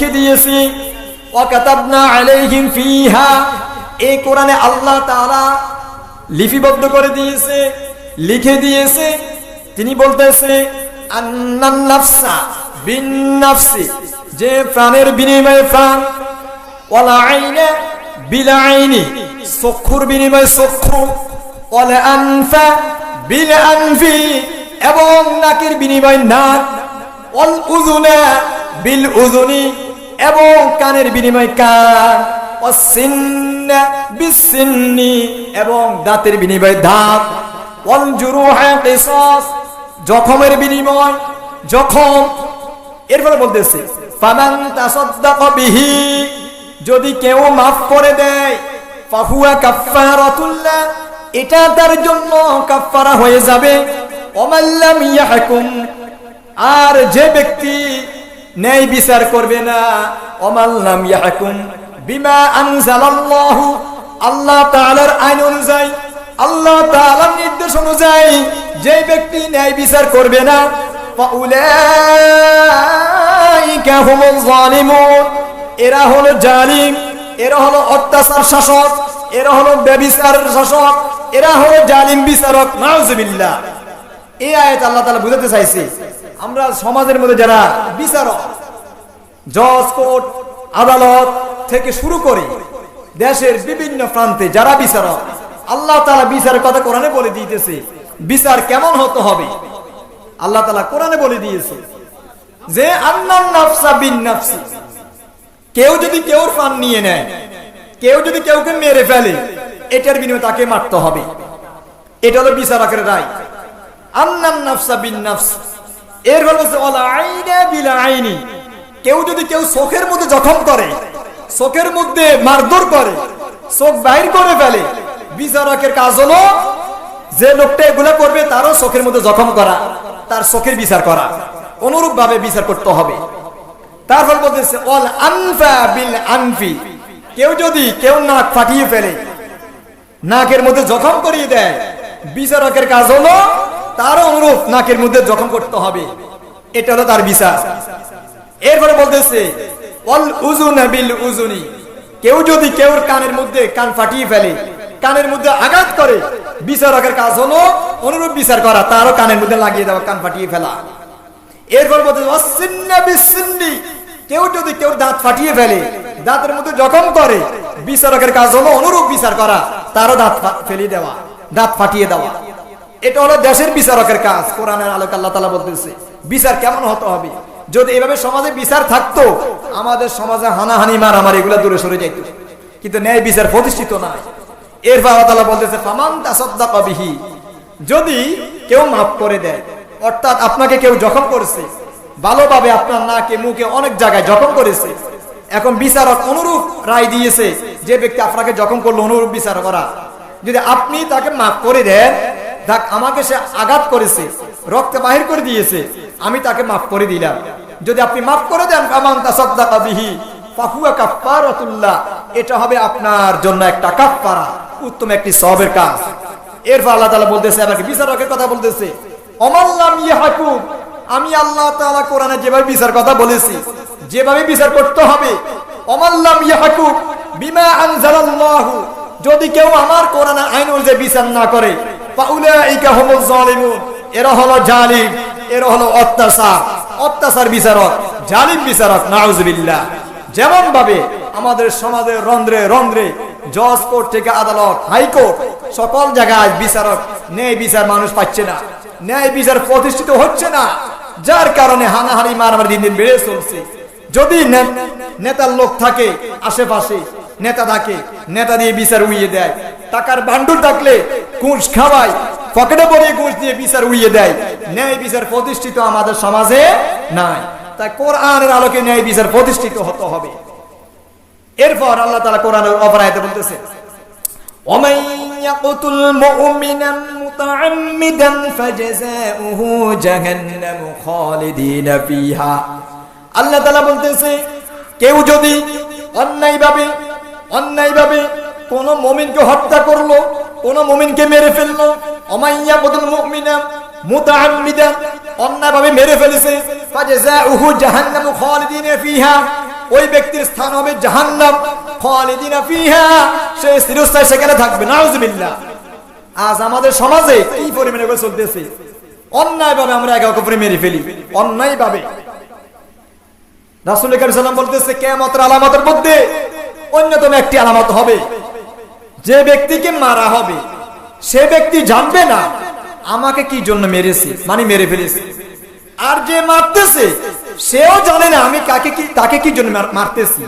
লিখে দিয়েছি, ওয়াকাতাবনা আলাইহিম ফিহা। এই কোরআনে আল্লাহ তাআলা লিপিবদ্ধ করে দিয়েছে, লিখে দিয়েছে। তিনি বলতেছে যে প্রাণের বিনিময়ে প্রাণ, ওয়ালা আইনা বিলা আইনি, চক্ষুর বিনিময়ে চক্ষু, ওয়ালা আনফা বিল আনফি, এবং নাকের বিনিময়ে নাক, ওয়াল উযুনা বিল উযুনি। এবং কানের বিনিময় কান ওয়াসিন্না বিসিন্নি এবং দাঁতের বিনিময়ে দাঁত। জখমের বিনিময়, জখম। এরপরে বলতেছে, ফামান তাসাদ্দাqa বিহি, যদি কেউ মাফ করে দেয়, ফাহুয়া কাফফারাতুল্লাহ এটা তার জন্য কাফফারা হয়ে যাবে। ওমাল্লাম ইয়াহকুম, আর যে ব্যক্তি ন্যায় বিচার করবে না। ওমাল্লাম ইয়াহকুম বিমা আনজালাল্লাহু। আল্লাহ তাআলার আইন অনুযায়ী, আল্লাহ তাআলার নির্দেশ অনুযায়ী যে ব্যক্তি ন্যায় বিচার করবে না, ফাউলাইকা হুমুল জালিমুন এরা হলো জালিম, এরা হলো অত্যাচার শাসক, এরা হলো ব্যবিচার শাসক, এরা হলো জালিম বিচারক, নাউজুবিল্লাহ। এই আয়াত আল্লাহ তাআলা বুঝাতে চাইছে আমরা সমাজের মধ্যে যারা বিচারক, জজ, কোর্ট, আদালত থেকে শুরু করে দেশের বিভিন্ন প্রান্তে যারা বিচারক, আল্লাহ তাআলা বিচারের কথা কোরআনে বলে দিতেছে বিচার কেমন হতে হবে? আল্লাহ তালা কোরআনে বলে দিয়েছে যে কেউ যদি কেউ প্রাণ নিয়ে নেয়, কেউ যদি কেউকে মেরে ফেলে, এটার বিনিময়ে তাকে মারতে হবে। এটা হলো বিচারকের রায়। আন্নান নাফসা বিন নাফস। এর হলো যে ওয়ালা আইনা কেউ যদি কেউ চোখের মধ্যে জখম করে চোখের মধ্যে মারধর করে চোখ বাইর করে ফেলে, বিচারকের কাজ হলো যে লোকটা এগুলা করবে তারও চোখের মধ্যে জখম করা, তার চোখের বিচার করা। অনুরূপ ভাবে বিচার করতে হবে। তারপর বলতেছে অল আনফা বিল আনফি। কেউ যদি কেউ নাক ফাটিয়ে ফেলে, নাকের মধ্যে জখম করিয়ে দেয়, বিচারকের কাজ হলো তারও অনুরূপ নাকের মধ্যে জখম করতে হবে। এটা হলো তার বিচার। এরপরে বলতেছে কেউ যদি কেউ কানের মধ্যে কান ফাটিয়ে ফেলে, কানের মধ্যে আঘাত করে, বিচারকের কাজ হলো অনুরূপ বিচার করা, তারও কানের মধ্যে লাগিয়ে দেওয়া, কান ফাটিয়ে ফেলা। এরপর বলতে কেউ যদি কেউ দাঁত ফাটিয়ে ফেলে, দাঁতের মধ্যে জখম করে, বিচারকের কাজ হলো অনুরূপ বিচার করা, তারও দাঁত ফা- ফেলিয়ে দেওয়া, দাঁত ফাটিয়ে দেওয়া। এটা হলো দেশের বিচারকের কাজ, কোরআনের আলোক আল্লাহ তালা বলতেছে। বিচার কেমন হতে হবে? যদি এভাবে সমাজে বিচার থাকতো, আমাদের সমাজে হানাহানি, মারামারি এগুলো দূরে সরে যাইত। কিন্তু ন্যায় বিচার প্রতিষ্ঠিত না এরপর আল্লাহ তালা বলতেছে, ফামান তাসাদ্দাকা বিহি। যদি কেউ মাফ করে দেয়, অর্থাৎ আপনাকে কেউ জখম করেছে, ভালোভাবে আপনার নাকে, মুখে অনেক জায়গায় জখম করেছে, এখন বিচারক অনুরূপ রায় দিয়েছে, যে ব্যক্তি আপনাকে জখম করল, অনুরূপ বিচার করা। যদি আপনি তাকে মাফ করে দেন দেখ, আমাকে সে আঘাত করেছে, রক্ত বাহির করে দিয়েছে, আমি তাকে মাফ করে দিলাম। যদি আপনি মাফ করে দেন এটা হবে আপনার জন্য একটা কাফফারা, উত্তম একটি সবের কাজ। এরপর আল্লাহ তাআলা বলতেছে, আমাকে বিচারকের কথা বলতেছে। অমাল্লাম ইয়াহকুম আমি আল্লাহ তাআলা কোরআনে যেভাবে বিচার কথা বলেছি, যেভাবে বিচার করতে হবে অমাল্লাম ইয়াহকুম বিমা আনজালাল্লাহু, যদি কেউ আমার কোরআনের আইন অনুযায়ী বিচার না করে এরা হলো জালিম, এরা হলো অত্যাচার অত্যাচার বিচারক, জালিম বিচারক যেমন ভাবে আমাদের সমাজের রন্ধ্রে রন্ধ্রে জজ কোর্ট থেকে আদালত, হাইকোর্ট, সকল জায়গায় বিচারক, ন্যায় বিচার মানুষ পাচ্ছে না। ন্যায় বিচার প্রতিষ্ঠিত হচ্ছে না। যার কারণে হানাহানি, মারামারি দিন দিন বেড়ে চলছে। যদি নেতার লোক থাকে আশেপাশে, নেতা থাকে, নেতা দিয়ে বিচার উইয়ে দেয় টাকার বান্ডুল থাকলে ঘুষ খাওয়ায় পকেটে পরে ঘুষ দিয়ে বিচার উইয়ে দেয় ন্যায় বিচার প্রতিষ্ঠিত আমাদের সমাজে নাই তাই কোরআনের আলোকে ন্যায় বিচার প্রতিষ্ঠিত হতে হবে এরপর আল্লাহ তাআলা কোরআনের অপরায়তে বলতেছে ومن يقتل مؤمنا متعمدا فجزاؤه جهنم خالدين فيها আল্লাহ তাআলা বলতেছে কেউ যদি অন্যায়ভাবে অন্যায়ভাবে কোন মমিনকে হত্যা করল, কোন মমিনকে মেরে ফেলল। অমাইয়া বদল মুমিনা মুতাআম্মিদান অন্যায়ভাবে মেরে ফেলেছে। ফাজাজাউহু জাহান্নামু খালিদিনা ফিহা। ওই ব্যক্তির স্থান হবে জাহান্নাম খালিদিনা ফিহা। সে চিরস্থায়ী সেখানে থাকবে, নাউজুবিল্লাহ। আজ আমাদের সমাজে কি পরিমাণে চলতেছে? অন্যায় ভাবে আমরা একে অপরে মেরে ফেলি। অন্যায় ভাবে রাসুল সাল্লাম বলতেছে কেমতের আলামতের মধ্যে অন্যতম একটি আলামত হবে। যে ব্যক্তিকে মারা হবে, সে ব্যক্তি জানবে না, আমাকে কি জন্য মেরেছে মানে মেরে ফেলেছে। আর যে মারতেছে, সেও জানে না আমি কাকে কি তাকে কি জন্য মারতেছি,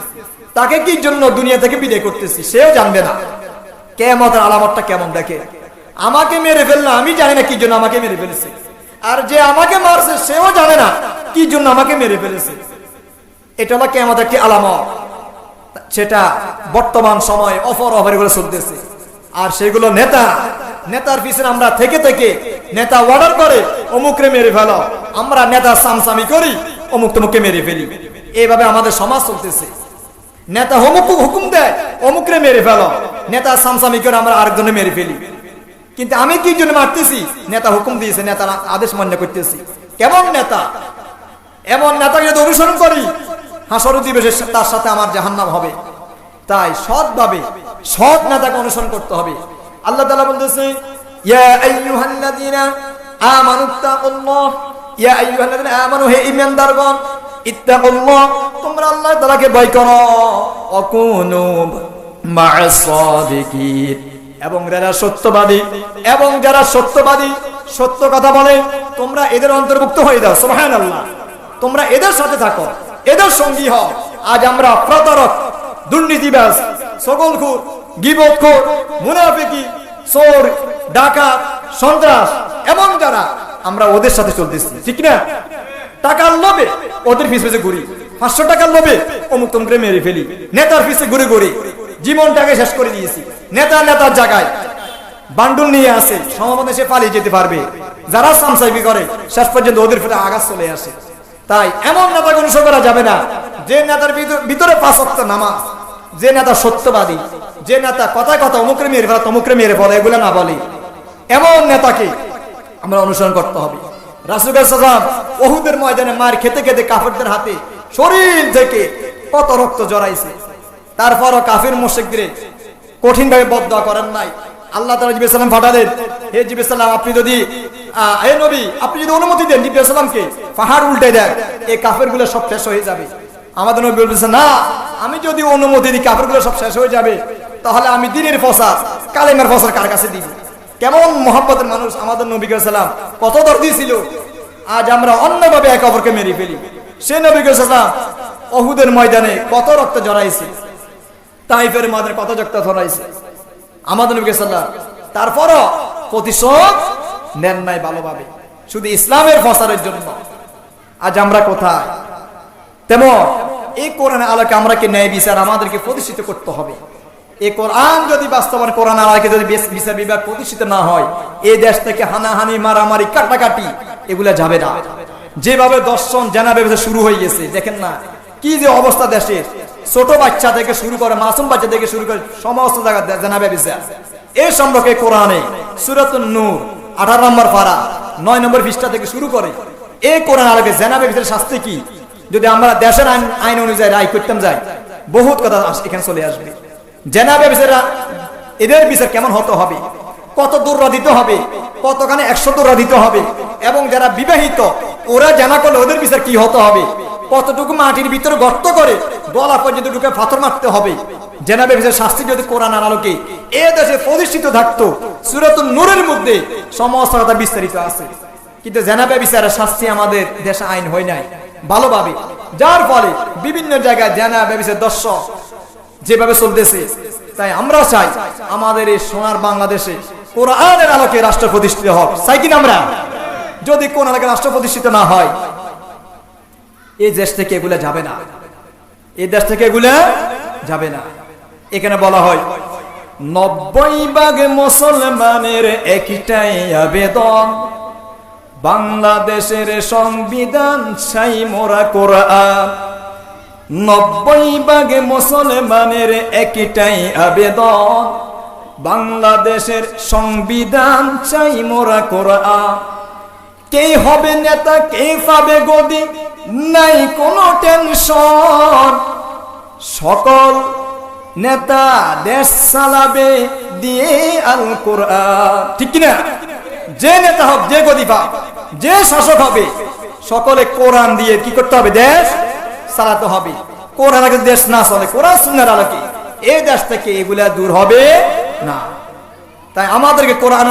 তাকে কি জন্য দুনিয়া থেকে বিদায় করতেছি, সেও জানবে না। কেমতের আলামতটা কেমন দেখে? আমাকে মেরে ফেলল, আমি জানি না কি জন্য আমাকে মেরে ফেলেছে। আর যে আমাকে মারছে, সেও জানে না কি জন্য আমাকে মেরে ফেলেছে। এটা হলো কেমন একটি আলামত। সেটা বর্তমান সময় অফর অফার করে চলতেছে। আর সেগুলো নেতা, নেতার পিছনে আমরা থেকে থেকে নেতা অর্ডার করে, অমুকরে মেরে ফেলো। আমরা নেতা সামসামি করি, অমুক তমুককে মেরে ফেলি। এইভাবে আমাদের সমাজ চলতেছে। নেতা অমুক হুকুম দেয়, অমুকরে মেরে ফেলো। নেতা সামসামি করে আমরা আরেকজনে মেরে ফেলি। কিন্তু আমি কি জন্য মারতেছি? নেতা হুকুম দিয়েছে নেতা আদেশ মান্য করতেছি। কেমন নেতা? এমন নেতাকে যদি অনুসরণ করি হাসর দিবসে তার সাথে আমার জাহান্নাম হবে। তাই সৎভাবে সৎ নেতাকে অনুসরণ করতে হবে। আল্লাহ তালা বলতেছে তোমরা আল্লাহ এবং যারা সত্যবাদী, এবং যারা সত্যবাদী, সত্য কথা বলে, তোমরা এদের অন্তর্ভুক্ত হয়ে দাও সুবহানাল্লাহ। তোমরা এদের সাথে থাকো। এদের সঙ্গী হও। আজ আমরা প্রতারক, দুর্নীতিবাজ, সকলখুর, গিবতখোর, মুনাফিকি, চোর, ডাকাত, সন্ত্রাস এবং যারা আমরা ওদের সাথে চলতেছি। ঠিক না? টাকার লোভে ওদের পিছ পিছে ঘুরি। পাঁচশো টাকার লোভে অমুক তমুকরে মেরে ফেলি। নেতার পিছে ঘুরে ঘুরি। জীবনটাকে শেষ করে দিয়েছি। নেতা নেতার জায়গায় বান্ডুল নিয়ে আসে। সমাবেশে পালিয়ে যেতে পারবে। যারা সামসাইবি করে, শেষ পর্যন্ত ওদের ফেলে আঘাত চলে আসে। তাই এমন নেতাকে অনুসরণ করা যাবে না। যে নেতার ভিতর- ভিতরে পাঁচ ওয়াক্ত নামাজ, যে নেতা সত্যবাদী, যে নেতা কথায় কথা অমুকরে মেরে ফেলা তমুকরে মেরে ফেলা এগুলো না বলে। এমন নেতাকে আমরা অনুসরণ করতে হবে। রাসুল সালাম ওহুদের ময়দানে মার খেতে খেতে কাফেরদের হাতে শরীর থেকে কত রক্ত জড়াইছে। তারপরও কাফির মোশেকদের কঠিন ভাবে বদয়া করেন নাই। আল্লাহ তালা জিবে সালাম ফাটালেন হে জিবে সালাম, আপনি যদি নবী, আপনি যদি অনুমতি দেন জিবে সালামকে পাহাড় উল্টে দেন, এই কাফেরগুলো সব শেষ হয়ে যাবে। আমাদের নবী বলতেছে, না, আমি যদি অনুমতি দিই কাফেরগুলো সব শেষ হয়ে যাবে, তাহলে আমি দিনের ফসাদ কালেমের ফসাদ কার কাছে দিব? কেমন মহব্বতের মানুষ আমাদের নবী সালাম কত দর্দি ছিল। আজ আমরা অন্যভাবে একে অপরকে মেরে ফেলি। সে নবী সালাম অহুদের ময়দানে কত রক্ত জড়াইছে তাইফের ময়দানে কত রক্ত জড়াইছে আমাদের নবী সাল্লাম তারপরও প্রতিশোধ নেন নাই ভালোভাবে। শুধু ইসলামের ফসারের জন্য। আজ আমরা কোথায়? তেমন এই কোরআন আলোকে আমরা কি ন্যায় বিচার আমাদেরকে প্রতিষ্ঠিত করতে হবে? এই কোরআন যদি বাস্তবায়ন, কোরআন আলোকে যদি বিচার বিভাগ প্রতিষ্ঠিত না হয়, এই দেশ থেকে হানাহানি, মারামারি, কাটাকাটি, এগুলা যাবে না। যেভাবে দর্শন জানা ব্যবসা শুরু হয়ে গেছে, দেখেন না। কি যে অবস্থা দেশের। ছোট বাচ্চা থেকে শুরু করে মাসুম বাচ্চা থেকে শুরু করে সমস্ত জায়গা জানা ব্যবসা। এই সম্পর্কে কোরআনে সুরাতুন নূর আঠারো নম্বর পারা নয় নম্বর পৃষ্ঠা থেকে শুরু করে। এই কোরআন আলোকে জানা ব্যবসার শাস্তি কি? যদি আমরা দেশের আইন আইন অনুযায়ী রায় করতাম যাই, বহুত কথা এখানে চলে আসবে। জেনাবে বিচারা এদের বিচার কেমন হতে হবে? কত দূররা দিতে হবে? কতখানে একশো দূররা দিতে হবে? এবং যারা বিবাহিত, ওরা জানা করলে ওদের বিচার কি হতে হবে? কতটুকু মাটির ভিতরে গর্ত করে গলা পর্যন্ত ঢুকে পাথর মারতে হবে। জেনাবে বিচার শাস্তি যদি কোরআন আলোকে, এ দেশে প্রতিষ্ঠিত থাকতো সুরাতুল নূরের মধ্যে সমস্ত বিস্তারিত আছে। কিন্তু জেনাবে বিচারের শাস্তি আমাদের দেশে আইন হয় নাই, ভালোভাবে। যার ফলে বিভিন্ন জায়গায় জেনা ব্যবসার দর্শক যেভাবে চলতেছে, তাই আমরা চাই আমাদের এই সোনার বাংলাদেশে কোরআনের আলোকে রাষ্ট্র প্রতিষ্ঠিত হোক। চাই কিনা আমরা? যদি কোন আলোকে রাষ্ট্র প্রতিষ্ঠিত না হয় এই দেশ থেকে এগুলা যাবে না। এই দেশ থেকে এগুলা যাবে না। এখানে বলা হয়, নব্বই ভাগ মুসলমানের একটাই আবেদন, বাংলাদেশের সংবিধান ছাই মোরা কোরআন। নব্বই ভাগে মুসলমানের একটাই আবেদন, বাংলাদেশের সংবিধান চাই মোরা কোরআন। কে হবে নেতা, কে পাবে গদি নাই কোনো টেনশন। সকল নেতা দেশ চালাবে দিয়ে আল কোরআন ঠিক কিনা? যে নেতা হোক, যে গদিফা যে শাসক হবে, সকলে কোরআন দিয়ে কি করতে হবে? দেশ চালাতে হবে। কোরআন আগে দেশ না চলে, কোরআন সুন্দর আলোকে। এই দেশ থেকে এগুলা দূর হবে না। তাই আমাদেরকে কোরআন